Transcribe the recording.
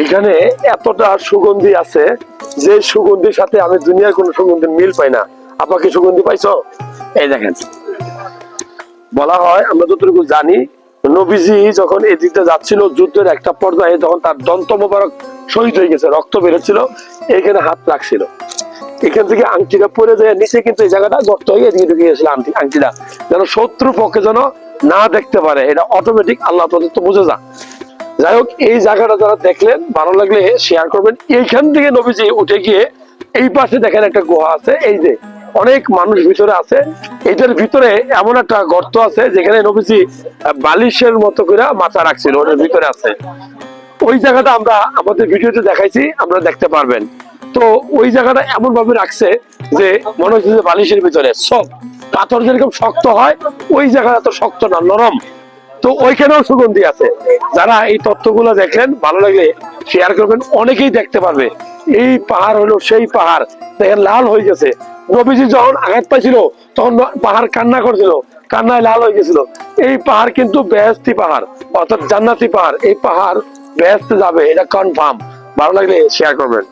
এখানে এতটা সুগন্ধি আছে যে সুগন্ধির সাথে আমি দুনিয়ার কোনো সুগন্ধির মিল পাই না। আপনাকে সুগন্ধি পাইছো? এই দেখেন। বলা হয় আমরা যতটুকু জানি নবীজি যখন এদিকটা যাচ্ছিল যুদ্ধের একটা পর্যায়ে যখন তার দন্ত মোবারক শহীদ হয়ে গেছে রক্ত বেরোচ্ছিল এখানে হাত রাখছিল। এখান থেকে আংটিটা পরে যায় নিচে কিন্তু এই জায়গাটা গর্ত হয়ে এদিকে ঢুকে গেছিল আংটিটা। যেন শত্রু পক্ষে যেন না দেখতে পারে এটা অটোমেটিক আল্লাহ প্রদত্ত বুঝে যা যাই হোক, এই জায়গাটা যারা দেখলেন, ভালো লাগলে শেয়ার করবেন। এইখান থেকে নবীজি উঠে গিয়ে এই পাশে দেখেন একটা গুহা আছে। এই যে অনেক মানুষ ভিতরে আছে। এটার ভিতরে এমন একটা গর্ত আছে, যেখানে নবীজি বালিশের মতো করে মাথা রাখছিল ওটার ভিতরে আছে। ওই জায়গাটা আমরা আমাদের ভিডিওতে দেখাইছি আমরা দেখতে পারবেন। তো ওই জায়গাটা এমন ভাবে রাখছে যে মনে হচ্ছে বালিশের ভিতরে। সব পাথর যেরকম শক্ত হয়, ওই জায়গাটা তো শক্ত না, নরম। তো ওইখানেও সুগন্ধি আছে। যারা এই তথ্যগুলো দেখলেন, ভালো লাগলে শেয়ার করবেন, অনেকেই দেখতে পারবে। এই পাহাড় হলো সেই পাহাড়। দেখেন, লাল হয়ে গেছে। নবীজি যখন আঘাত পাইছিল, তখন পাহাড় কান্না করছিল। কান্নায় লাল হয়ে গেছিল। এই পাহাড় কিন্তু বেহেস্তি পাহাড়, অর্থাৎ জান্নাতি পাহাড়। এই পাহাড় বেহেস্তে যাবে, এটা কনফার্ম ভালো লাগলে শেয়ার করবেন।